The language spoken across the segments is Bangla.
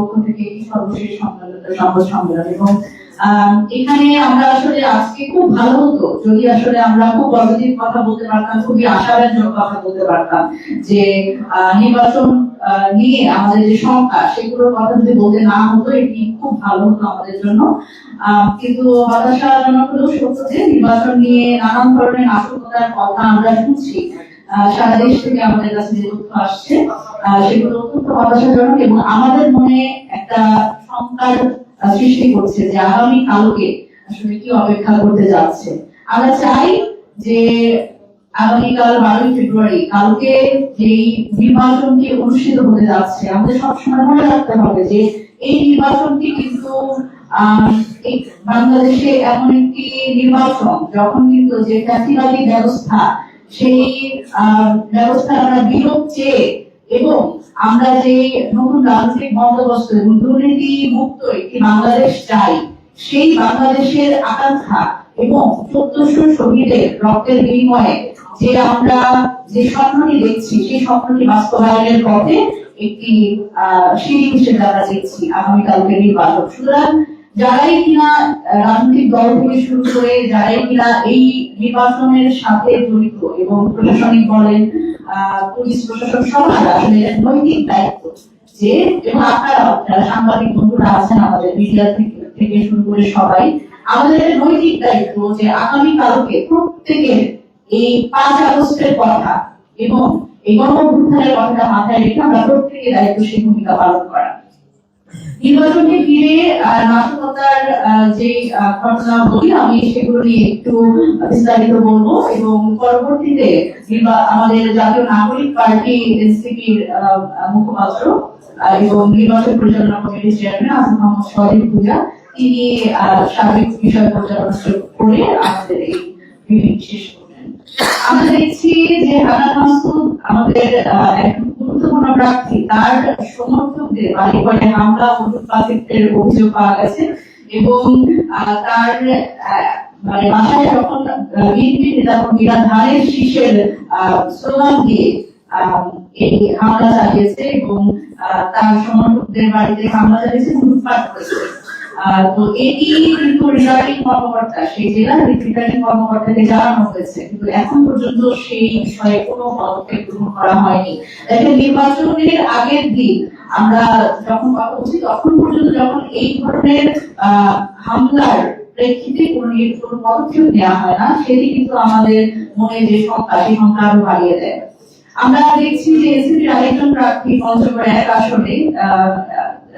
পক্ষ থেকে সর্বশেষ সংবাদ এবং এখানে আমরা আসলে আজকে খুব ভালো হতো যদি আসলে আমরা খুব কথা বলতে পারতাম, খুবই আশাব্যঞ্জক কথা বলতে পারতাম যে নির্বাচন নিয়ে আমাদের যে শঙ্কা সেগুলোর কথা যদি বলতে না হতো, এটি খুব ভালো হতো আমাদের জন্য। কিন্তু হতাশাজনক হলেও সত্য যে নির্বাচন নিয়ে নানান ধরনের নাশকতার কথা আমরা শুনছি। সারা দেশ থেকে আমাদের কাছে আসছে সেগুলো অত্যন্ত হতাশাজনক এবং আমাদের মনে একটা শঙ্কার সৃষ্টি করছে যে আগামী আসলে কি অপেক্ষা করতে যাচ্ছে। আমরা চাই যে আগামীকাল বারোই ফেব্রুয়ারি কালকে যেই নির্বাচনটি অনুষ্ঠিত হতে যাচ্ছে, আমাদের সবসময় মনে রাখতে হবে যে এই নির্বাচনটি কিন্তু বাংলাদেশে এমন একটি নির্বাচন, যখন কিন্তু যে ব্যবস্থা সেই ব্যবস্থা বিলোপ চেয়ে এবং আমরা যে নতুন রাজনৈতিক বন্দোবস্ত এবং দুর্নীতি মুক্ত একটি বাংলাদেশ চাই, সেই বাংলাদেশের আকাঙ্ক্ষা এবং চোদ্দশো শহীদের রক্তের বিনিময়ে যে আমরা যে স্বপ্নটি দেখছি, সেই স্বপ্নটি বাস্তবায়নের পথে একটি সিঁড়ি হিসেবে আমরা দেখছি আগামীকালকে নির্বাচন। সুতরাং যারাই কিনা রাজনৈতিক দল থেকে শুরু করে যারাই কিনা এই নির্বাচনের সাথে জড়িত এবং প্রশাসনিক বলেন পুলিশ প্রশাসন সবার আসলে নৈতিক দায়িত্ব যে, এবং আপনারা যারা সাংবাদিক বন্ধুরা আছেন আমাদের মিডিয়া থেকে শুরু করে সবাই, আমাদের নৈতিক দায়িত্ব যে আগামী কালকে প্রত্যেকের এই পাঁচ আগস্টের কথা এবং এই গণঅভ্যুত্থানের কথাটা মাথায় রেখে আমরা প্রত্যেকে দায়িত্বশীল ভূমিকা পালন করা। নির্বাচনকে ঘিরে নাশকতার যে আহ, ঘটনা বলি আমি সেগুলো নিয়ে একটু বিস্তারিত বলব এবং পরবর্তীতে আমাদের জাতীয় নাগরিক পার্টি এনসিপির মুখপাত্র এবং নির্বাচন পরিচালনা কমিটির চেয়ারম্যান আসিফ মোহাম্মদ সলিম ভুইয়া তিনি সার্বিক বিষয় পর্যালোচনা করে আমাদের এই শেষ করবেন। আমরা দেখছি যে হানা মাসুদ আমাদের আহ, গুরুত্বপূর্ণ প্রার্থী। তার সমর্থকদের বাড়ি ঘরে হামলা ও অভিযোগ পাওয়া গেছে এবং তার মানে বাসায় যখন বিএনপি নেতা কর্মীরা ধানের শীষের স্লোগান দিয়ে এই হামলা চালিয়েছে এবং তার সমর্থকদের বাড়িতে হামলা চালিয়েছে লুটপাট করেছে তো এটি কিন্তু রিটার্নিং কর্মকর্তা, সেই জেলার রিটার্নিং কর্মকর্তাকে জানানো হয়েছে। কিন্তু এখন পর্যন্ত সেই বিষয়ে কোনো পদক্ষেপ গ্রহণ করা হয়নি। দেখেন নির্বাচনের আগের দিন আমরা যখন কথা বলছি, তখন পর্যন্ত যখন এই ধরনের হামলার প্রেক্ষিতে কোনো কোনো পদক্ষেপ নেওয়া হয় না, সেটি কিন্তু আমাদের মনে যে শঙ্কা সেই শঙ্কা আরও বাড়িয়ে দেয়। আমরা দেখছি যে এসিপির আরেকজন প্রার্থী পঞ্চগড় এক আসনে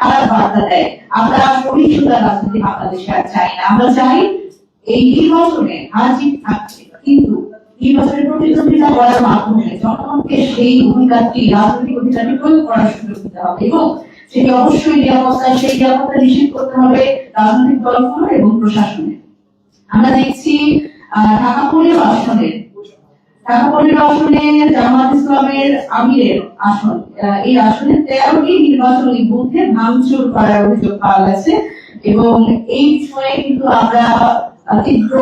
খারাপ বার্তা দেয়। আমরা সহিংসতা রাজনীতি বাংলাদেশে আর চাই না। আমরা চাই এই নির্বাচনে হার থাকছে। কিন্তু নির্বাচনের প্রতিদ্বন্দ্বিতা করার মাধ্যমে জনগণকে সেই অধিকারটি রাজনৈতিক অধিকারটি প্রয়োগ করার সুযোগ দিতে হবে। এবং সেটি অবশ্যই নিরাপত্তা সেই নিরাপত্তা নিশ্চিত করতে হবে রাজনৈতিক দলগুলো এবং প্রশাসনের। আমরা দেখছি ঢাকা পনেরো আসনে আসনে জামাত ইসলামের আমিরের আসন। এই আসনে তেরোটি নির্বাচনী বুথে ভাঙচুর করার অভিযোগ পাওয়া গেছে এবং এই বিষয়ে কিন্তু আমরা তীব্র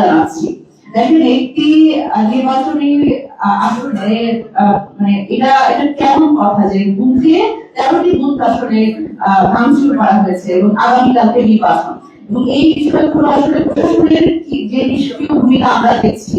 জানাচ্ছি। দেখেন, একটি নির্বাচনী আসনে মানে এটা এটা কেমন কথা যে বুথে তেরোটি বুথ আসলে ভাঙচুর করা হয়েছে এবং আগামীকালকে নির্বাচন। এবং এই বিষয়গুলো আসলে প্রশাসনের যে নিষ্ক্রিয় ভূমিকা আমরা দেখছি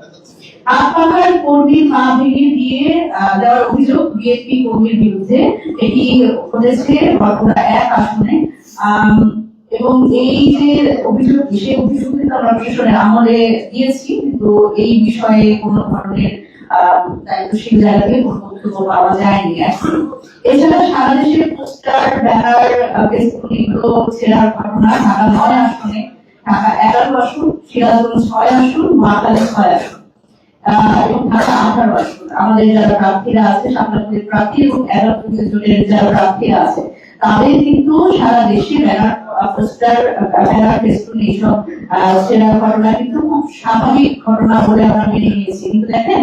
ভেঙে দিয়ে দেওয়ার অভিযোগ বিএনপি কর্মীর বিরুদ্ধে। এটি এক আসনে। এবং এই যে অভিযোগ, সেই অভিযোগ কিন্তু আমরা প্রশাসনের আমলে দিয়েছি, কিন্তু এই বিষয়ে কোনো ধরনের দায়িত্বশীল জায়গা কোনো বক্তব্য পাওয়া যায়নি এছাড়া সারা দেশে পোস্টার, ব্যানার, ফেসবুক ছেড়ার ঘটনা ঢাকা নয় আসনে, ঢাকা এগারো আসন, সিরাজগঞ্জ ছয় আসন মহাকালী ছয় আসন। এবং আমাদের যারা প্রার্থীরা আছে এগারো জনের যারা আছে, তাদের কিন্তু সারা দেশে স্বাভাবিক ঘটনা বলে আমরা মেনে নিয়েছি। কিন্তু দেখেন,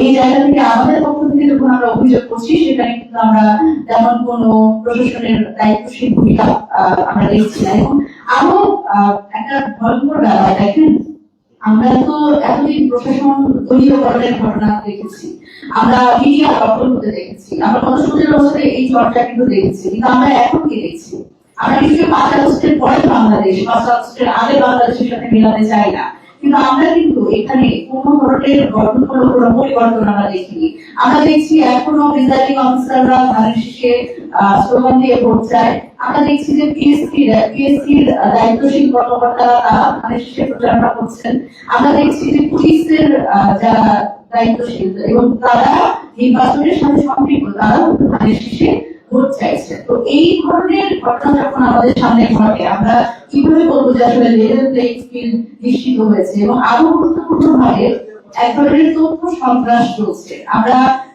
এই জায়গা থেকে আমাদের পক্ষ থেকে যখন আমরা অভিযোগ করছি, সেখানে কিন্তু আমরা তেমন কোনো প্রশাসনের দায়িত্বশীল ভূমিকা আমরা দেখছি না। এবং আরও একটা ভয়ঙ্কর ব্যাপার, দেখেন আমরা তো এতদিন প্রশাসন দলীয়করণের ঘটনা দেখেছি। আমরা মিডিয়া দখল হতে দেখেছি। আমরা গত সতেরো এই চর্চা কিন্তু দেখেছি। কিন্তু আমরা এখন কি দেখছি? আমরা কিন্তু পাঁচ আগস্টের পরে বাংলাদেশ, পাঁচ আগস্টের আগে বাংলাদেশের সাথে মেলাতে চাই না। কিন্তু আমরা কিন্তু এখানে কোনো ধরনের গঠনমূলক পরিবর্তন আমরা দেখিনি। আমরা দেখছি এখনও প্রিজাইডিং অফিসাররা ধানের শীষে স্লোগান দিয়ে ভোট চায়। আমরা দেখছি যে পিএসসি পিএসসির দায়িত্বশীল কর্মকর্তারা তারা ধানের শীষে প্রচারণা করছেন। আমরা দেখছি যে পুলিশের যারা দায়িত্বশীল এবং তারা নির্বাচনের সাথে সম্পৃক্ত তারা ধানের শীষে ভোট চাইছে। তো এই ধরনের ঘটনা যখন আমাদের সামনে ঘটে, আমরা কীভাবে বলব যে আসলে লেভেল প্লেইং ফিল্ড নিশ্চিত হয়েছে? এবং আরও গুরুত্বপূর্ণ ভাবে এক ধরনের তথ্য সন্ত্রাস চলছে। আমরা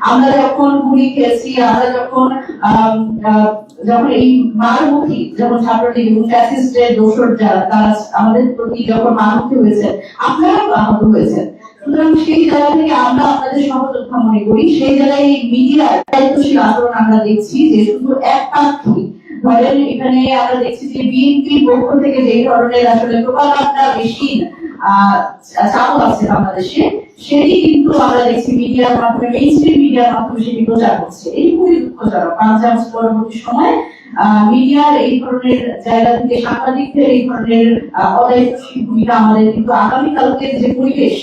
আমরা যখন গুলি খেয়েছি আমরা যখন যখন এই মারমুখী যখন ছাত্রলীগ ফ্যাসিস্টের দোষর যারা তারা আমাদের প্রতি যখন মারমুখী হয়েছে আপনারাও আহত হয়েছেন। সুতরাং সেই জায়গা থেকে আমরা আপনাদের মনে করি। সেই জায়গায় এই মিডিয়ার দায়িত্বশীল আমরা দেখছি যে শুধু ধরেন এখানে আমরা দেখছি যে বিএনপির পক্ষ থেকে যে ধরনের আসলে প্রপাগান্ডা আহ, চাপ আছে বাংলাদেশে সেটি কিন্তু আমরা দেখছি মিডিয়ার মাধ্যমে মেইন স্ট্রিম মিডিয়ার মাধ্যমে সেটি প্রচার করছে। এই খুবই দুঃখজনক। পাঞ্জাব পরবর্তী সময় মিডিয়ার এই ধরনের জায়গা থেকে সাংবাদিকদের এই ধরনের অদায়িত্বশীল ভূমিকা আমাদের কিন্তু আগামীকালকে যে পরিবেশ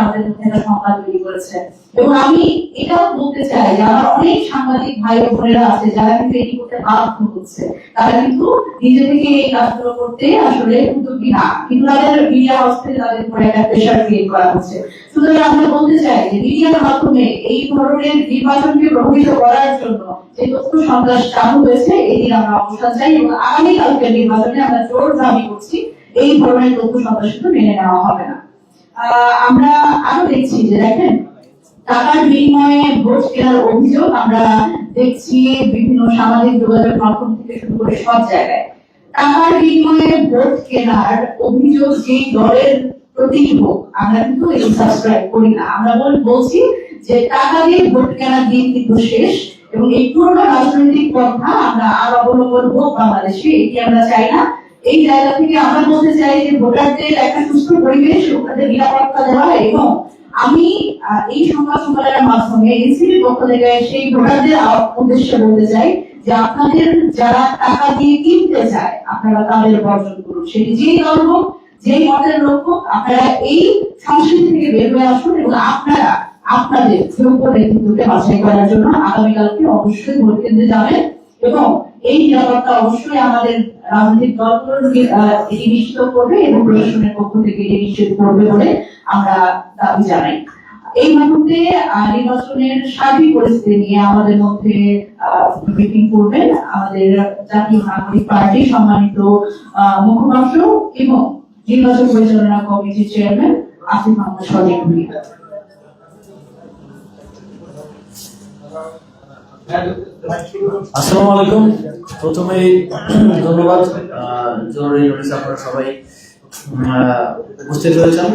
আমাদের মধ্যে একটা সংবাদ তৈরি করেছে। এবং আমি এটাও বলতে চাই আমার অনেক সাংবাদিক ভাই বোনেরা আছে, যারা কিন্তু এটি করতে বাধ্য হচ্ছে। তারা কিন্তু নিজে থেকে এই কাজগুলো করতে আসলে উদ্যোগী না। কিন্তু তাদের মিডিয়া তাদের উপরে একটা প্রেশার ক্রিয়েট করা হচ্ছে। সুতরাং আমরা বলতে চাই যে মিডিয়ার মাধ্যমে এই ধরনের নির্বাচনকে প্রভাবিত করার জন্য যে তথ্য সন্ত্রাস চালু হয়েছে, এটির আমরা অবস্থান চাই এবং আগামীকালকের নির্বাচনে আমরা জোর দাবি করছি। এই ধরনের তথ্য সন্ত্রাস কিন্তু মেনে নেওয়া হবে না। আমরা আরও দেখছি যে দেখেন, টাকার বিনিময়ে ভোট কেনার অভিযোগ আমরা দেখছি বিভিন্ন সামাজিক যোগাযোগ মাধ্যম থেকে শুরু করে সব জায়গায়। টাকার বিনিময়ে ভোট কেনার অভিযোগ যে দলের প্রতি হোক, আমরা কিন্তু সাবস্ক্রাইব করি না। আমরা বল- বলছি যে টাকা দিয়ে ভোট কেনার দিন কিন্তু শেষ এবং এই পুরোনো রাজনৈতিক পন্থা আমরা আর অবলম্বন হোক বাংলাদেশে এটি আমরা চাই না। এই জায়গা থেকে আমরা বলতে চাই যে ভোটারদের একটা সুস্থ পরিবেশ ও তাদের নিরাপত্তা দেওয়া এবং আমি এই সংবাদ সম্মেলনের মাধ্যমে এনসিপির পক্ষ থেকে সেই ভোটারদের উদ্দেশ্যে বলতে চাই যে আপনাদের যারা টাকা দিয়ে কিনতে চায়, আপনারা তাদের বর্জন করুন। সেটি যেই দল হোক, যেই মতের লোক হোক, আপনারা এই সংস্কৃতি থেকে বের হয়ে আসুন এবং আপনারা আপনাদের যোগ্য নেতৃত্বকে বাছাই করার জন্য আগামীকালকে অবশ্যই ভোট কেন্দ্রে যাবেন। এবং এই নিরাপত্তা অবশ্যই আমাদের রাজনৈতিক দলগুলোর এটি নিশ্চিত করবে এবং প্রশাসনের পক্ষ থেকে এটি নিশ্চিত করবে বলে আমরা দাবি জানাই। এই মুহূর্তে নির্বাচনের সার্বিক পরিস্থিতি নিয়ে আমাদের মধ্যে ব্রিফিং করবেন আমাদের জাতীয় নাগরিক পার্টি সম্মানিত মুখপাত্র এবং নির্বাচন পরিচালনা কমিটির চেয়ারম্যান আসিফ আহমদ সজিব ভূমিকা আসসালামু আলাইকুম। প্রথমেই ধন্যবাদ। জরুরি নোটিশ আপনারা সবাই উপস্থিত হয়েছেন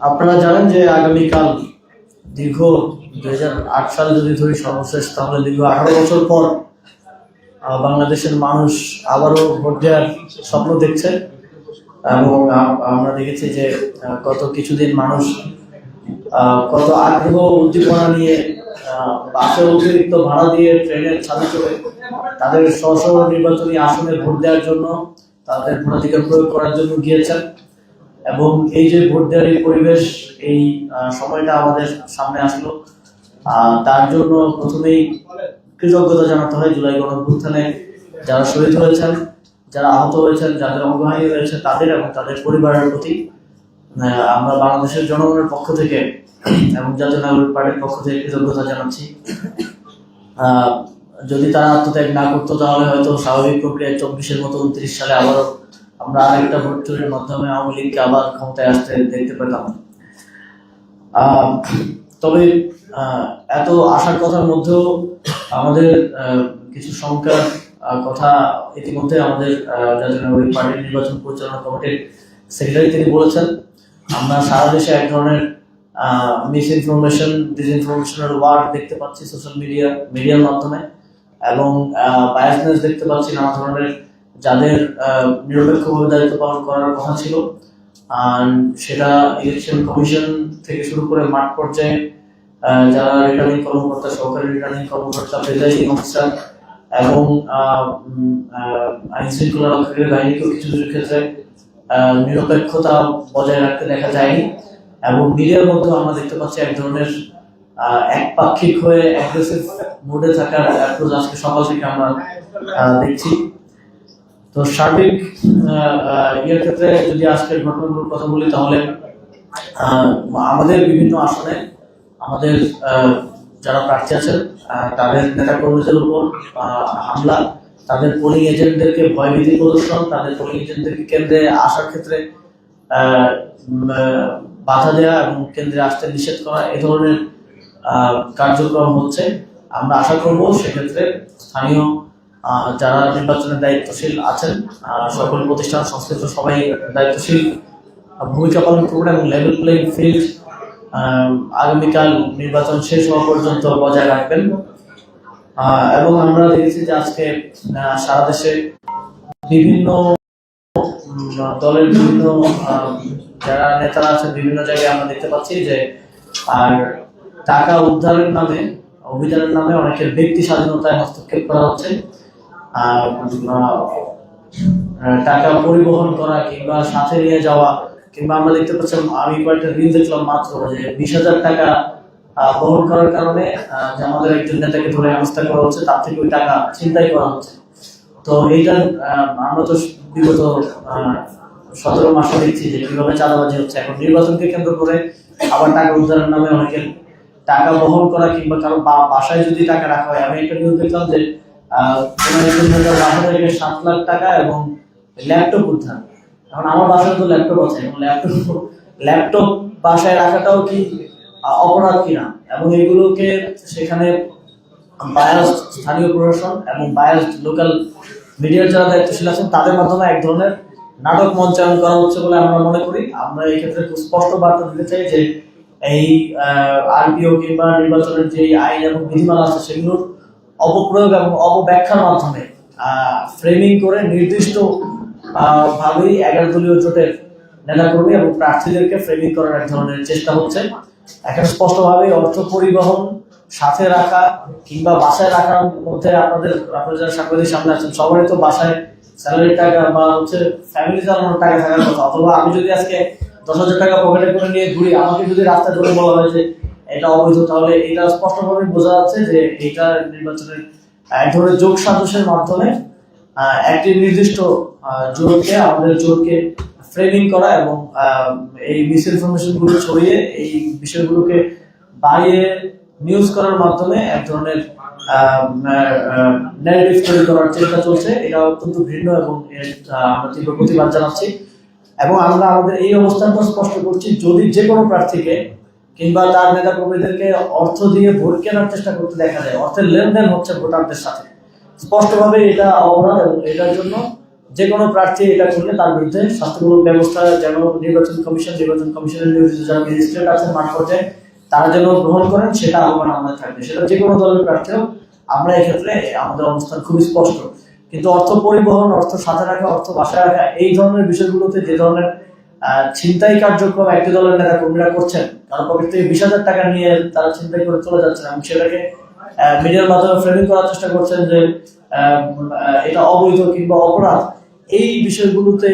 আপনারা জানেন যে আগামীকাল দীর্ঘ দুই সাল যদি ধরি, সর্বশেষ, তাহলে দীর্ঘ আঠারো বছর পর বাংলাদেশের মানুষ আবারও ভোট দেওয়ার স্বপ্ন দেখছে। এবং আমরা দেখেছি যে কত কিছুদিন মানুষ কত আগ্রহ, উদ্দীপনা নিয়ে বাসে অতিরিক্ত ভাড়া দিয়ে ট্রেনের ছাদে চড়ে তাদের স্ব নির্বাচনী আসনে ভোট দেওয়ার জন্য তাদের ভোটাধিকার প্রয়োগ করার জন্য গিয়েছেন। এবং এই যে ভোট দেওয়ার এই পরিবেশ, এই সময়টা আমাদের সামনে আসলো। তার জন্য প্রথমেই কৃতজ্ঞতা জানাতে হয় জুলাই গণঅভ্যুত্থানে যারা শহীদ হয়েছেন, যারা আহত হয়েছেন, যাদের অঙ্গহানি হয়েছে তাদের এবং তাদের পরিবারের প্রতি। আমরা বাংলাদেশের জনগণের পক্ষ থেকে এবং নাগরিক পার্টির পক্ষ থেকে কৃতজ্ঞতা জানাচ্ছি। যদি তারা আত্মত্যাগ না করতো, তাহলে হয়তো স্বাভাবিক প্রক্রিয়ায় চব্বিশের মতো উনত্রিশ সালে আবারও আমরা আরেকটা ভোট চুরির মাধ্যমে আওয়ামী লীগকে আবার ক্ষমতায় আসতে দেখতে পেতাম। তবে এত আশার কথার মধ্যেও আমাদের কিছু সংখ্যার কথা ইতিমধ্যে আমাদের জাতীয় নাগরিক পার্টির নির্বাচন পরিচালনা কমিটির সেক্রেটারি তিনি বলেছেন, আমরা সারা দেশে এক ধরনের মিস ইনফরমেশন ডিসইনফরমেশনের ওয়ার্ড দেখতে পাচ্ছি সোশ্যাল মিডিয়া মিডিয়ার মাধ্যমে। এবং বায়াসনেস দেখতে পাচ্ছি, নানা ধরনের যাদের নিরপেক্ষভাবে দায়িত্ব পালন করার কথা ছিল। সেটা ইলেকশন কমিশন থেকে শুরু করে মাঠ পর্যায়ে যারা রিটার্নিং কর্মকর্তা, সহকারী রিটার্নিং কর্মকর্তা প্রেজাইডিং অফিসার এবং আইন শৃঙ্খলা রক্ষাকারী বাহিনীকেও কিছু কিছু ক্ষেত্রে নিরপেক্ষতা বজায় রাখতে দেখা যায়নি। এবং মিডিয়ার মধ্যে আমরা দেখতে পাচ্ছি এক ধরনের একপাক্ষিক হয়ে অ্যাগ্রেসিভ মুডে থাকার অ্যাপ্রোচ আজকে সকাল থেকে আমরা দেখছি। তো সার্বিক ইয়ের ক্ষেত্রে যদি আজকের ঘটনাগুলোর কথা বলি তাহলে আমাদের বিভিন্ন আসনে আমাদের যারা প্রার্থী আছেন তাদের নেতা কর্মীদের উপর হামলা, তাদের পোলিং এজেন্টদেরকে ভয়ভীতি প্রদর্শন, তাদের পোলিং এজেন্টদেরকে কেন্দ্রে আসার ক্ষেত্রে বাধা দেওয়া এবং কেন্দ্রে আসতে নিষেধ করা এ ধরনের কার্যক্রম হচ্ছে। আমরা আশা করব সেক্ষেত্রে স্থানীয় যারা নির্বাচনের দায়িত্বশীল আছেন সকল প্রতিষ্ঠান, সংশ্লিষ্ট সবাই দায়িত্বশীল ভূমিকা পালন করবেন এবং লেভেল প্লেইং ফিল্ড আগামীকাল নির্বাচন শেষ হওয়া পর্যন্ত বজায় রাখবেন। এবং আমরা দেখেছি যে আজকে সারা দেশে বিভিন্ন দলের বিভিন্ন যারা নেতারা আছেন, বিভিন্ন জায়গায় আমরা দেখতে পাচ্ছি যে আর টাকা উদ্ধারের নামে, অভিযানের নামে অনেকের ব্যক্তি স্বাধীনতায় হস্তক্ষেপ করা হচ্ছে। আর টাকা পরিবহন করা কিংবা সাথে নিয়ে যাওয়া, কিংবা আমরা দেখতে পাচ্ছিলাম, আমি কয়েকটা রিল দেখলাম মাত্র যে বিশ হাজার টাকা বহন করার কারণে যে আমাদের একজন নেতাকে ধরে হেনস্থা করা হচ্ছে, তার থেকে ওই টাকা চিন্তাই করা হচ্ছে। তো এইটা আমরা তো বিগত সতেরো মাসে দেখছি যে কীভাবে চাঁদাবাজি হচ্ছে। এখন নির্বাচনকে কেন্দ্র করে আবার টাকা উদ্ধারের নামে অনেকের টাকা বহন করা কিংবা কারও বাসায় যদি টাকা রাখা হয়, আমি একটা নিউজ দেখলাম যে সাত লাখ টাকা এবং ল্যাপটপ উদ্ধার। এখন আমার বাসায় তো ল্যাপটপ আছে এবং ল্যাপটপ ল্যাপটপ বাসায় রাখাটাও কি অপরাধ কিনা? এবং এগুলোকে সেখানে বায়াস স্থানীয় প্রশাসন এবং বায়াস লোকাল মিডিয়ার যারা দায়িত্বশীল আছেন, তাদের মাধ্যমে এক ধরনের নাটক মঞ্চায়ন করা হচ্ছে বলে আমরা মনে করি। আমরা এই ক্ষেত্রে খুব স্পষ্ট বার্তা দিতে চাই যে এই আরপিও কিংবা নির্বাচনের যে আইন এবং বিধিমালা আছে সেগুলোর অপপ্রয়োগ এবং অপব্যাখ্যার মাধ্যমে ফ্রেমিং করে নির্দিষ্ট ভাবেই এগারো দলীয় জোটের নেতাকর্মী এবং প্রার্থীদেরকে ফ্রেমিং করার এক ধরনের চেষ্টা হচ্ছে। এখানে স্পষ্টভাবে অর্থ পরিবহন সাথে রাখা কিংবা বাসায় রাখার মধ্যে আপনাদের আপনারা যারা সাংবাদিক সামনে আছেন, সবারই তো বাসায় স্যালারির টাকা বা হচ্ছে ফ্যামিলি চালানোর টাকা থাকার কথা, অথবা আমি যদি আজকে দশ হাজার টাকা পকেটে করে নিয়ে ঘুরি, আমাকে যদি রাস্তায় ধরে বলা হয় যে এটা অবৈধ, তাহলে এটা স্পষ্টভাবে বোঝা যাচ্ছে যে এটা নির্বাচনের এক ধরনের যোগ সাজসের মাধ্যমে একটি নির্দিষ্ট জোরকে, আমাদের জোরকে ফ্রেমিং করা এবং এই মিস ইনফরমেশনগুলো ছড়িয়ে, এই বিষয়গুলোকে বাড়িয়ে নিউজ করার মাধ্যমে এক ধরনের ন্যারেটিভ তৈরি করার চেষ্টা চলছে। এটা অত্যন্ত ভিন্ন এবং আমরা তীব্র প্রতিবাদ জানাচ্ছি। এবং আমরা আমাদের এই অবস্থানটা স্পষ্ট করছি, যদি যে কোনো প্রার্থীকে কিংবা তার নেতা কর্মীদেরকে অর্থ দিয়ে ভোট কেনার চেষ্টা করতে দেখা যায়, অর্থের লেনদেন হচ্ছে ভোটারদের সাথে। স্পষ্টভাবে এটা অপরাধ এবং এটার জন্য যে কোনো প্রার্থী এটা করলে তার বিরুদ্ধে শাস্তিমূলক ব্যবস্থা যেন নির্বাচন কমিশন, নির্বাচন কমিশনের নিয়োজিত যারা ম্যাজিস্ট্রেট আছেন মাঠ পর্যায়ে, তারা যেন গ্রহণ করেন, সেটা আহ্বান আমাদের থাকবে। সেটা যে কোনো দলের প্রার্থী হোক আমরা এক্ষেত্রে আমাদের অবস্থান খুবই স্পষ্ট। কিন্তু অর্থ পরিবহন, অর্থ সাথে রাখা, অর্থ বাসায় রাখা, এই ধরনের বিষয়গুলোতে যে ধরনের ছিনতাই কার্যক্রম একটি দলের নেতা কর্মীরা করছেন কারণ পকেট থেকে বিশ হাজার টাকা নিয়ে তারা ছিনতাই করে চলে যাচ্ছেন এবং সেটাকে মিডিয়ার মাধ্যমে ফ্রেমিং করার চেষ্টা করছেন যে এটা অবৈধ কিংবা অপরাধ, এই বিষয়গুলোতে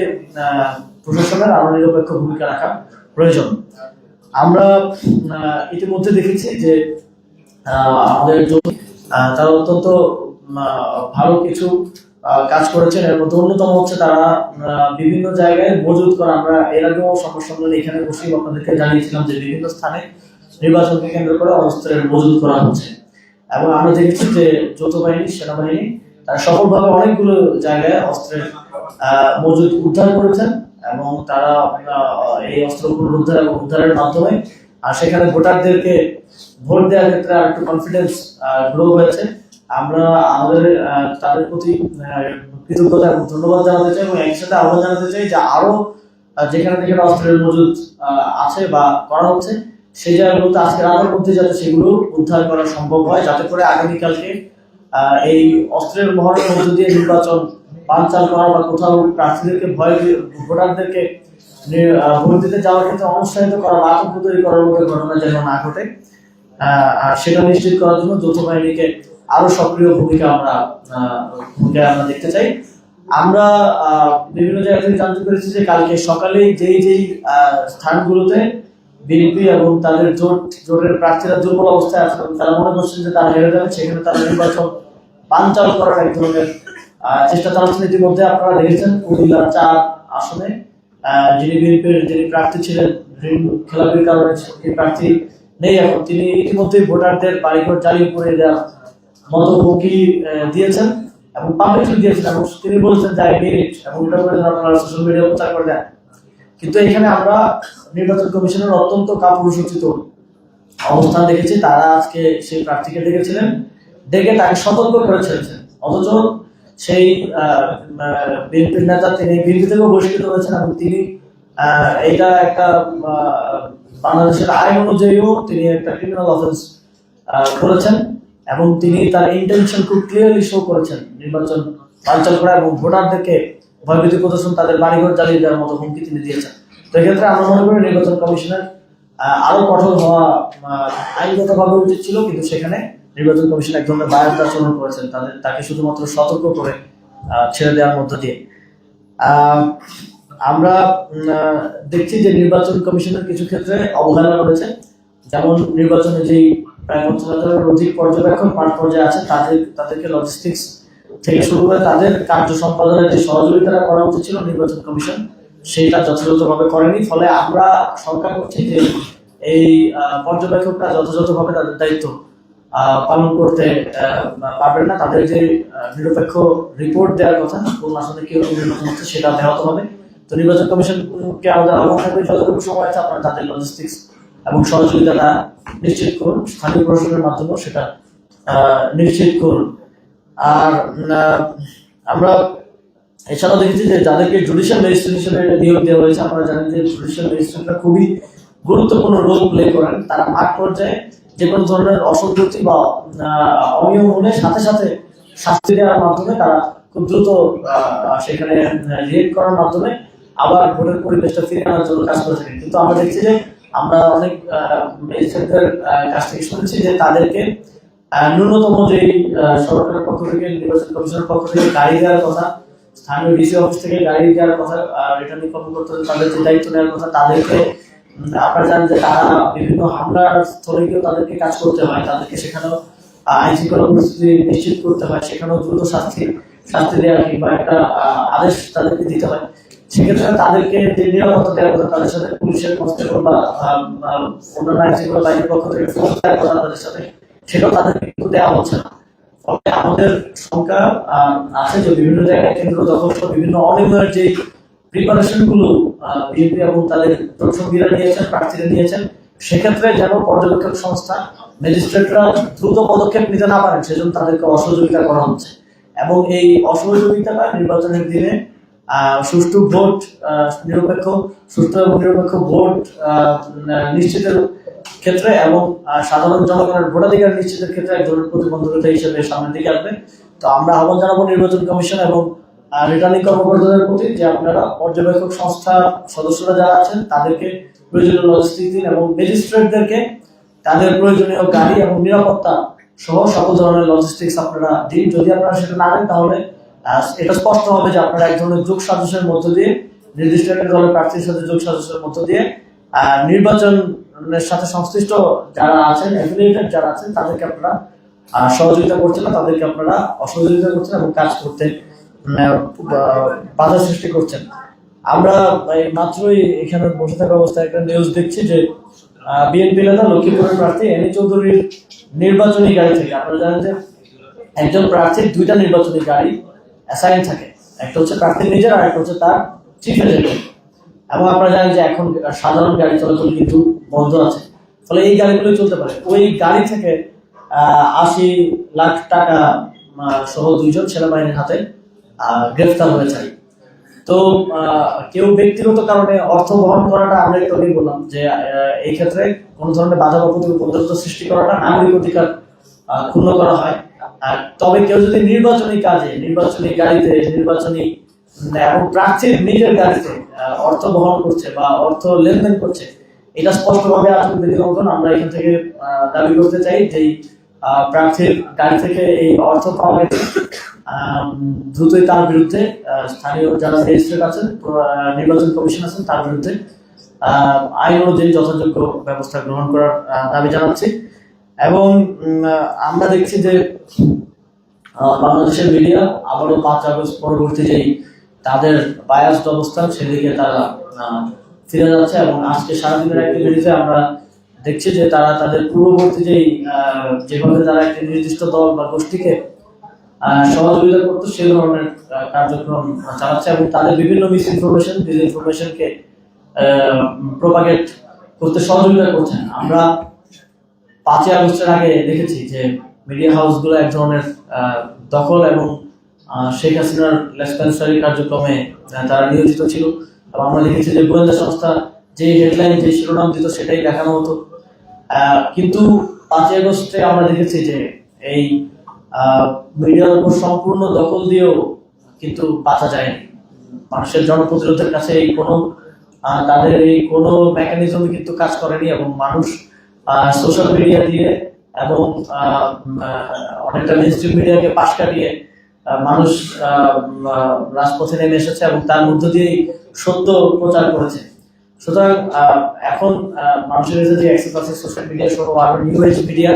প্রশাসনের আরও নিরপেক্ষ ভূমিকা রাখা প্রয়োজন। আমরা ইতিমধ্যে দেখেছি যে আমাদের তারা অত্যন্ত ভালো কিছু কাজ করেছেন। এর মধ্যে অন্যতম হচ্ছে তারা বিভিন্ন জায়গায় মজুত করা। আমরা এর আগেও সম্মেলনে এখানে বসেই আপনাদেরকে জানিয়েছিলাম যে বিভিন্ন স্থানে নির্বাচনকে কেন্দ্র করে অস্ত্রের মজুত করা হচ্ছে। এবং আমরা দেখেছি যে যৌথ বাহিনী সেনাবাহিনী, তারা সফলভাবে অনেকগুলো জায়গায় অস্ত্রের মজুদ উদ্ধার করেছেন। এবং তারা এই অস্ত্র পুনরুদ্ধার এবং উদ্ধারের মাধ্যমে আর সেখানে ভোটারদেরকে ভোট দেওয়ার ক্ষেত্রে আর একটু কনফিডেন্স গ্রো হয়েছে। আমরা আমাদের তাদের প্রতি কৃতজ্ঞতা এবং ধন্যবাদ জানাতে চাই এবং একসাথে আহ্বান জানাতে চাই যে আরও যেখানে যেখানে অস্ত্রের মজুদ আছে বা করা হচ্ছে সেই জায়গাগুলোতে আজকে রাতের মধ্যে যাতে সেগুলো উদ্ধার করা সম্ভব হয়, যাতে করে আগামীকালকে এই অস্ত্রের মহড়ের মধ্য দিয়ে নির্বাচন বানচাল করা বা কোথাও প্রার্থীদেরকে ভয় ভোটারদেরকে দিতে যাওয়ার ক্ষেত্রে অনুৎসাহিত করা বা আতঙ্ক তৈরি করার মতো ঘটনা যেন না ঘটে আর সেটা নিশ্চিত করার জন্য যৌথ বাহিনীকে আরও সক্রিয় ভূমিকা আমরা ভূমিকা আমরা দেখতে চাই। আমরা বিভিন্ন জায়গা থেকে জানতে পেরেছি যে কালকে সকালে যেই যেই স্থানগুলোতে বিএনপি এবং তাদের জোট, জোটের প্রার্থীরা দুর্বল অবস্থায় আছে, এবং তারা মনে করছেন যে তারা হেরে যাবে, সেখানে তারা নির্বাচন পাঞ্চাল করার এক ধরনের চেষ্টা চালাচ্ছেন। ইতিমধ্যে আপনারা দেখেছেন কুমিল্লা চার আসনে যিনি বিএনপির যিনি প্রার্থী ছিলেন ঋণ খেলাপির কারণে সেই প্রার্থী নেই এখন। তিনি ইতিমধ্যে ভোটারদের বাড়িঘর জ্বালিয়ে পড়ে দেওয়ার মতো হুমকি আহ, দিয়েছেন এবং পাবলিকলি দিয়েছেন এবং তিনি বলেছেন যে আই এবং এটা করে আপনারা সোশ্যাল মিডিয়া প্রচার করে দেন। কিন্তু এখানে আমরা নির্বাচন কমিশনের অত্যন্ত কাপুরুষোচিত অবস্থান দেখেছি। তারা আজকে সেই প্রার্থীকে ডেকেছিলেন। ডেকে তাকে সতর্ক করে ছেড়েছেন। অথচ সেই বিএনপির নেতা তিনি বিএনপি থেকেও বহিষ্কৃত হয়েছেন এবং তিনি এটা একটা বাংলাদেশের আইন অনুযায়ীও তিনি একটা ক্রিমিনাল অফেন্স করেছেন এবং তিনি তার ইন্টেনশন খুব ক্লিয়ারলি শো করেছেন নির্বাচন বানচাল করা এবং ভোটারদেরকে ভয়ভীতি প্রদর্শন, তাদের বাড়িঘর জ্বালিয়ে দেওয়ার মতো হুমকি তিনি দিয়েছেন। তো এক্ষেত্রে আমরা মনে করি নির্বাচন কমিশনের আরও কঠোর হওয়া আইনগতভাবে উচিত ছিল, কিন্তু সেখানে নির্বাচন কমিশন এক ধরনের বায়াত আচরণ করেছেন তাদের তাকে শুধুমাত্র সতর্ক করে ছেড়ে দেওয়ার মধ্য দিয়ে। আমরা দেখছি যে নির্বাচন কমিশনের কিছু ক্ষেত্রে অবহেলা রয়েছে। যেমন নির্বাচনে যেই প্রায় পঞ্চাশ হাজারের অধিক পর্যবেক্ষক মাঠ পর্যায়ে আছে তাদের তাদেরকে লজিস্টিক্স থেকে শুরু করে তাদের কার্য সম্পাদনের যে সহযোগিতাটা করা উচিত ছিল নির্বাচন কমিশন সেইটা যথাযথভাবে করেনি। ফলে আমরা সরকার করছি যে এই আহ, পর্যবেক্ষকরা যথাযথভাবে তাদের দায়িত্ব পালন করতে পারবেন না। তাদের যে নিরপেক্ষ রিপোর্ট দেওয়ার কথা, কোন আসলে কি রকম নির্বাচন হচ্ছে সেটা দেওয়া হবে। তো নির্বাচন কমিশনকে আমাদের আহ্বান থাকবে, যতটুকু সময় আছে আপনারা তাদের লজিস্টিক্স এবং সহযোগিতাটা নিশ্চিত করুন, স্থানীয় প্রশাসনের মাধ্যমেও সেটা নিশ্চিত করুন। আর আমরা এছাড়াও দেখেছি যে যাদেরকে জুডিশিয়াল ম্যাজিস্ট্রেট হিসেবে নিয়োগ দেওয়া হয়েছে, আপনারা জানেন যে জুডিশিয়াল ম্যাজিস্ট্রেটরা খুবই গুরুত্বপূর্ণ রোল প্লে করেন। তারা মাঠ পর্যায়ে যে কোনো ধরনের অসঙ্গতি বা অনিয়ম হলে সাথে সাথে শাস্তি দেওয়ার মাধ্যমে তারা খুব দ্রুত সেখানে রিয়েক্ট করার মাধ্যমে আবার ভোটের পরিবেশটা ফিরে আনার জন্য কাজ করে থাকেন। কিন্তু আমরা দেখছি যে আমরা অনেক ম্যাজিস্ট্রেটদের কাছ থেকে শুনেছি যে তাদেরকে ন্যূনতম যে সরকারের পক্ষ থেকে, নির্বাচন কমিশনের পক্ষ থেকে গাড়ি দেওয়ার কথা, স্থানীয় ডিসি অফিস থেকে গাড়ি দেওয়ার কথা রিটার্নিং কর্মকর্তা তাদের যে দায়িত্ব নেওয়ার কথা, তাদেরকে আপনারা জানেন যে তারা বিভিন্ন হামলার স্থলে গিয়েও তাদেরকে কাজ করতে হয়। তাদেরকে সেখানেও আইন শৃঙ্খলা পরিস্থিতি নিশ্চিত করতে হয়, সেখানেও দ্রুত শাস্তি শাস্তি দেওয়া কিংবা একটা আদেশ তাদেরকে দিতে হয়। সেক্ষেত্রে তাদেরকে যে নিরাপত্তা দেওয়ার কথা তাদের সাথে পুলিশের কনস্টেবল বা অন্যান্য আইন শৃঙ্খলা বাহিনীর পক্ষ থেকে ফোর্স দেওয়ার কথা তাদের সাথে, সেটাও তাদেরকে কিন্তু দেওয়া হচ্ছে না। ফলে আমাদের সংখ্যা আছে যে বিভিন্ন জায়গায় দখল সহ বিভিন্ন অনিয়মের যে প্রিপারেশনগুলো বিএনপি এবং তাদের সঙ্গীরা নিয়েছেন, প্রার্থীরা নিয়েছেন, সেক্ষেত্রে যেন পর্যবেক্ষক সংস্থা, ম্যাজিস্ট্রেটরা দ্রুত পদক্ষেপ নিতে না পারেন, সেজন্য তাদেরকে অসহযোগিতা করা হচ্ছে। এবং এই অসহযোগিতাটা নির্বাচনের দিনে সুষ্ঠু ভোট নিরপেক্ষ, সুষ্ঠু এবং নিরপেক্ষ ভোট নিশ্চিতের ক্ষেত্রে এবং সাধারণ জনগণের ভোটাধিকার নিশ্চিতের ক্ষেত্রে এক প্রতিবন্ধকতা হিসেবে সামনের দিকে আসবে। তো আমরা আহ্বান জানাব নির্বাচন কমিশন এবং রিটার্নিং কর্মকর্তাদের প্রতি যে আপনারা পর্যবেক্ষক সংস্থা সদস্যরা যারা আছেন, তাদেরকে প্রয়োজনীয় লজিস্টিক দিন এবং ম্যাজিস্ট্রেটদেরকে তাদের প্রয়োজনীয় গাড়ি এবং নিরাপত্তা সহ সকল ধরনের লজিস্টিক্স আপনারা দিন। যদি আপনারা সেটা না দেন তাহলে এটা স্পষ্ট হবে যে আপনারা এক ধরনের যোগ সাজসের মধ্য দিয়ে, নির্দিষ্ট একটা দলের প্রার্থীর সাথে যোগ সাজসের মধ্য দিয়ে নির্বাচনের সাথে সংশ্লিষ্ট যারা আছেন অ্যাফিলিয়েটেড যারা আছেন, তাদেরকে আপনারা সহযোগিতা করছেন না, তাদেরকে আপনারা অসহযোগিতা করছেন এবং কাজ করতে বাধা সৃষ্টি করছেন। আমরা মাত্রই এখানে বসে থাকা অবস্থায় একটা নিউজ দেখছি যে বিএনপি নেতা লক্ষ্মীপুরের প্রার্থী এনি চৌধুরীর নির্বাচনী গাড়ি থেকে, আপনারা জানেন যে একজন প্রার্থীর দুইটা নির্বাচনী গাড়ি অ্যাসাইন থাকে। একটা হচ্ছে প্রার্থীর নিজের আর একটা হচ্ছে তার চিফ এজেন্ট এবং আপনারা জানেন যে এখন সাধারণ গাড়ি চলাচল কিন্তু বন্ধ আছে। ফলে এই গাড়িগুলো চলতে পারে। ওই গাড়ি থেকে আশি লাখ টাকা সহ দুইজন সেনাবাহিনীর হাতে গ্রেফতার হয়েছে। তো কেউ ব্যক্তিগত কারণে অর্থ বহন করাটা আমরা একটু আগেই বললাম যে এই ক্ষেত্রে কোনো ধরনের বাধা বা প্রতিবন্ধকতা সৃষ্টি করাটা নাগরিক অধিকার ক্ষুণ্ণ করা হয়। আর তবে কেউ যদি নির্বাচনী কাজে, নির্বাচনী গাড়িতে, নির্বাচনী, এবং প্রার্থীর নিজের গাড়িতে অর্থ বহন করছে বা অর্থ লেনদেন করছে, এটা স্পষ্টভাবে আচরণ বিধি লঙ্ঘন আমরা এখান থেকে দাবি করতে চাই যে প্রার্থীর গাড়ি থেকে এই অর্থ পাওয়া দ্রুতই তার বিরুদ্ধে স্থানীয় যারা ম্যাজিস্ট্রেট আছেন নির্বাচন কমিশন আছেন, তার বিরুদ্ধে আইন অনুযায়ী যথাযোগ্য ব্যবস্থা গ্রহণ করার দাবি জানাচ্ছি। এবং আমরা দেখছি যে বাংলাদেশের মিডিয়া আবারও পাঁচ আগস্ট পরবর্তী যেই তাদের বায়াসড অবস্থান সেদিকে তারা ফিরে যাচ্ছে এবং আজকে সারাদিনের অ্যাক্টিভিটিতে আমরা দেখছি যে তারা তাদের পূর্ববর্তী যেই যেভাবে তারা একটি নির্দিষ্ট দল বা গোষ্ঠীকে সহযোগিতা করতো সেই ধরনের কার্যক্রম চালাচ্ছে এবং তাদের বিভিন্ন মিস ইনফরমেশন ডিস ইনফরমেশনকে প্রোপাগেট করতে সহযোগিতা করছেন। আমরা পাঁচই আগস্টের আগে দেখেছি যে মিডিয়া হাউসগুলো এক ধরনের দখল এবং শেখ হাসিনার লেসপেন্সারি কার্যক্রমে তারা নিয়োজিত ছিল। এবং আমরা দেখেছি যে গোয়েন্দা সংস্থা যে হেডলাইন যে শিরোনাম দিত সেটাই দেখানো হতো। কিন্তু পাঁচই আগস্টে আমরা দেখেছি যে এই মিডিয়ার উপর সম্পূর্ণ দখল দিয়েও কিন্তু বাঁচা যায়নি। মানুষের জনপ্রতিরোধের কাছে এই কোনো তাদের এই কোনো মেকানিজমই কিন্তু কাজ করেনি এবং মানুষ সোশ্যাল মিডিয়া দিয়ে এবং অনেকটা মেনস্ট্রিম মিডিয়াকে পাশ কাটিয়ে মানুষ রাজপথে নেমে এসেছে এবং তার মধ্য দিয়েই সত্য প্রচার করেছে। সুতরাং এখন মানুষের যে অ্যাক্সেস আছে সোশ্যাল মিডিয়া সহ আরও নিউ এজ মিডিয়া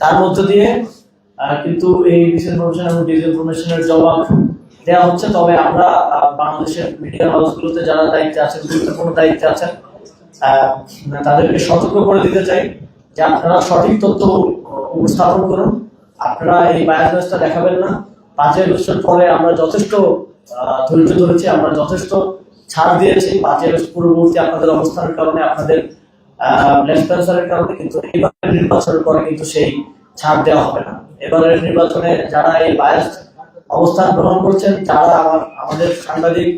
তার মধ্য দিয়ে কিন্তু এই ডিসইনফরমেশন ডিসইনফরমেশনের জবাব দেওয়া হচ্ছে। তবে আমরা বাংলাদেশের মিডিয়া হাউসগুলোতে যারা দায়িত্বে আছেন, গুরুত্বপূর্ণ দায়িত্বে আছেন তাদেরকে সতর্ক করে দিতে চাই যে আপনারা সঠিক তথ্য উপস্থাপন করুন। আপনারা এই বায়াসটা দেখাবেন না। পাঁচই আগস্টের পরে আমরা যথেষ্ট ধৈর্য ধরেছি, আমরা যথেষ্ট ছাড় দিয়েছি। পাঁচই আগস্ট পূর্ববর্তী আপনাদের অবস্থানের কারণে, আপনাদের লেসপেন্সারের কারণে, কিন্তু এবারের নির্বাচনের পরে কিন্তু সেই ছাড় দেওয়া হবে না। এবারের নির্বাচনে যারা এই বায়াস অবস্থান গ্রহণ করছেন তারা আমার আমাদের সাংবাদিক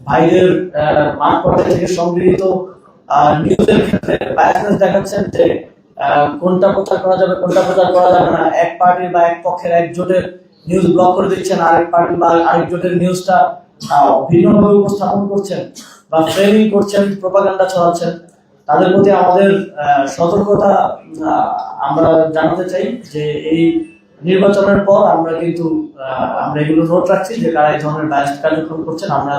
ভাইদের আহ, মাঠ পর্যায়ে থেকে সংগৃহীত নিউজের ক্ষেত্রে বায়াসনেস দেখাচ্ছেন যে কোনটা প্রচার করা যাবে কোনটা প্রচার করা যাবে না। এক পার্টির বা এক পক্ষের এক জোটের নিউজ ব্লক করে দিচ্ছেন আরেক পার্টি বা আরেক জোটের নিউজটা ভিন্নভাবে উপস্থাপন করছেন বা ফ্রেমিং করছেন প্রোপাগান্ডা ছড়াচ্ছেন। তাদের প্রতি আমাদের সতর্কতা আমরা জানাতে চাই যে এই নির্বাচনের পর আমরা কিন্তু আমরা এগুলো নোট রাখছি যে কারা এই ধরনের বায়াস কার্যক্রম করছেন। আমরা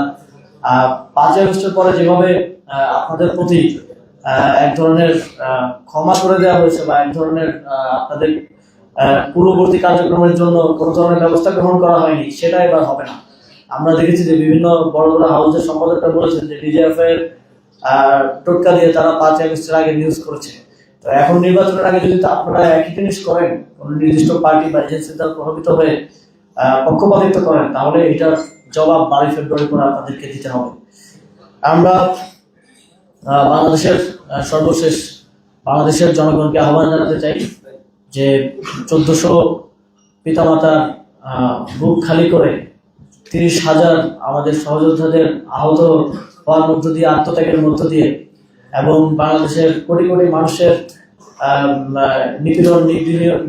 পাঁচই আগস্টের পরে যেভাবে আপনাদের প্রতি এক ধরনের ক্ষমা করে দেওয়া হয়েছে বা এক ধরনের আপনাদের পূর্ববর্তী কার্যক্রমের জন্য কোনো ধরনের ব্যবস্থা গ্রহণ করা হয়নি সেটা এবার হবে না। আমরা দেখেছি যে বিভিন্ন বড় বড় হাউসের সম্পাদকরা বলেছেন যে ডিজিএফ এর টোটকা দিয়ে তারা পাঁচ আগস্টের আগে নিউজ করেছে। তো এখন নির্বাচনের আগে যদি আপনারা একই জিনিস করেন, কোন নির্দিষ্ট পার্টি বা এজেন্সি দ্বারা প্রভাবিত হয়ে পক্ষপাতিত্ব করেন, তাহলে এটার জবাব বারোই ফেব্রুয়ারি পরে আপনাদেরকে দিতে হবে। আমরা বাংলাদেশের সর্বশেষ বাংলাদেশের জনগণকে আহ্বান জানাতে চাই যে চোদ্দশো পিতামাতার বুক খালি করে তিরিশ হাজার আমাদের সহযোদ্ধাদের আহত হওয়ার মধ্য দিয়ে, আত্মত্যাগের মধ্য দিয়ে এবং বাংলাদেশের কোটি কোটি মানুষের নিপীড়ন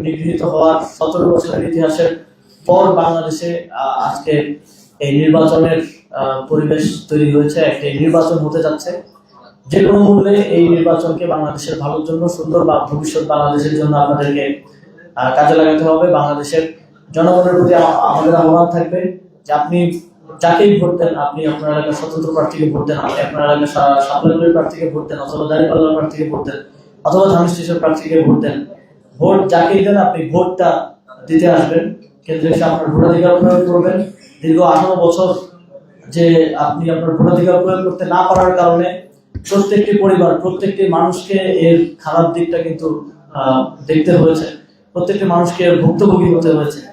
নিগৃহীত হওয়ার সতেরো বছরের ইতিহাসের পর বাংলাদেশে আজকে এই নির্বাচনের পরিবেশ তৈরি হয়েছে, একটি নির্বাচন হতে যাচ্ছে। যে কোনো মূল্যে এই নির্বাচনকে বাংলাদেশের ভালোর জন্য, সুন্দর বা ভবিষ্যৎ বাংলাদেশের জন্য আপনাদেরকে কাজে লাগাতে হবে। বাংলাদেশের জনগণের প্রতি আমাদের আহ্বান থাকবে যে আপনি যাকেই ভোট দেন আপনি, আপনার এলাকার স্বতন্ত্র প্রার্থীকে ভোট দেন, আপনি আপনার এলাকার সা- সাপ্লাইগুলির প্রার্থীকে ভোট দেন, অথবা দাঁড়িপাল্লার প্রার্থীকে ভোট দেন, অথবা ধানের শীষের প্রার্থীকে ভোট দেন। ভোট যাকেই দেন, আপনি ভোটটা দিতে আসবেন। কেন্দ্রে এসে আপনার ভোটাধিকার প্রয়োগ করবেন। দীর্ঘ আঠারো বছর যে আপনি আপনার ভোটাধিকার প্রয়োগ করতে না পারার কারণে প্রত্যেকটি পরিবার, প্রত্যেকটি মানুষকে এর খারাপ দিকটা কিন্তু দেখতে হয়েছে। প্রত্যেকটি মানুষকে ভুক্তভোগী হতে হয়েছে।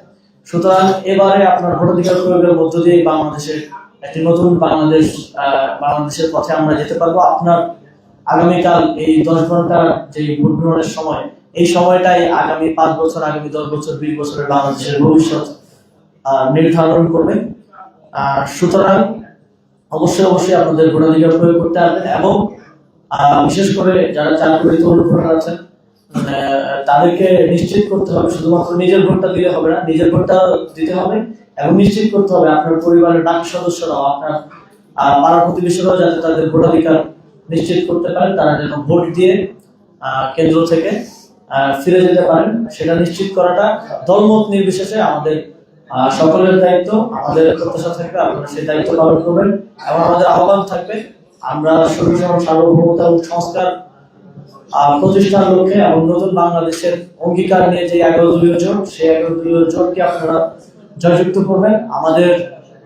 সুতরাং এবারে আপনার ভোটাধিকার প্রয়োগের মধ্য দিয়ে বাংলাদেশের একটি নতুন বাংলাদেশ বাংলাদেশের পথে আমরা যেতে পারব। আপনার আগামীকাল এই দশ ঘণ্টার যে ভোট গ্রহণের সময়, এই সময়টাই আগামী পাঁচ বছর, আগামী দশ বছর, বিশ বছরের বাংলাদেশের ভবিষ্যৎ নির্ধারণ করবে। আর সুতরাং অবশ্যই অবশ্যই আপনাদের ভোটাধিকার প্রয়োগ করতে আসবেন এবং বিশেষ করে যারা চাকরি তরুণ আছেন তাদেরকে নিশ্চিত করতে হবে, শুধুমাত্র নিজের ভোটটা দিলে হবে না, নিজের ভোটটা দিতে হবে এবং নিশ্চিত করতে হবে আপনার পরিবারের বাকি সদস্যরাও, আপনার পাড়া প্রতিবেশীরাও যাতে তাদের ভোটাধিকার নিশ্চিত করতে পারেন, তারা যেন ভোট দিয়ে কেন্দ্র থেকে ফিরে যেতে পারেন, সেটা নিশ্চিত করাটা দলমত নির্বিশেষে আমাদের সকলের দায়িত্ব, আমাদের প্রত্যাশা থাকবে, আপনারা সেই দায়িত্ব পালন করবেন এবং আমাদের আহ্বান থাকবে, আমরা সুশাসন সার্বভৌমতা সংস্কার প্রতিষ্ঠার লক্ষ্যে এবং নতুন বাংলাদেশের অঙ্গীকার নিয়ে যে এগারো দলীয় জোট সেই এগারো দলীয় জোটকে আপনারা জয়যুক্ত করবেন। আমাদের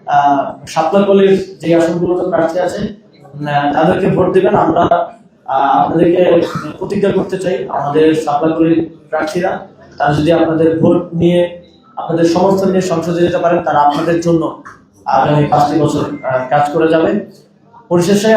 আহ, সাপলাকলির যে আসনগুলোতে প্রার্থী আছে তাদেরকে ভোট দিবেন। আমরা আপনাদেরকে প্রতিজ্ঞা করতে চাই আমাদের সাপলাকলির প্রার্থীরা। তারা যদি আপনাদের ভোট নিয়ে আপনাদের সমর্থন নিয়ে সংসদে যেতে পারেন তারা আপনাদের জন্য আগামী পাঁচটি বছর কাজ করে যাবে। পরিশেষে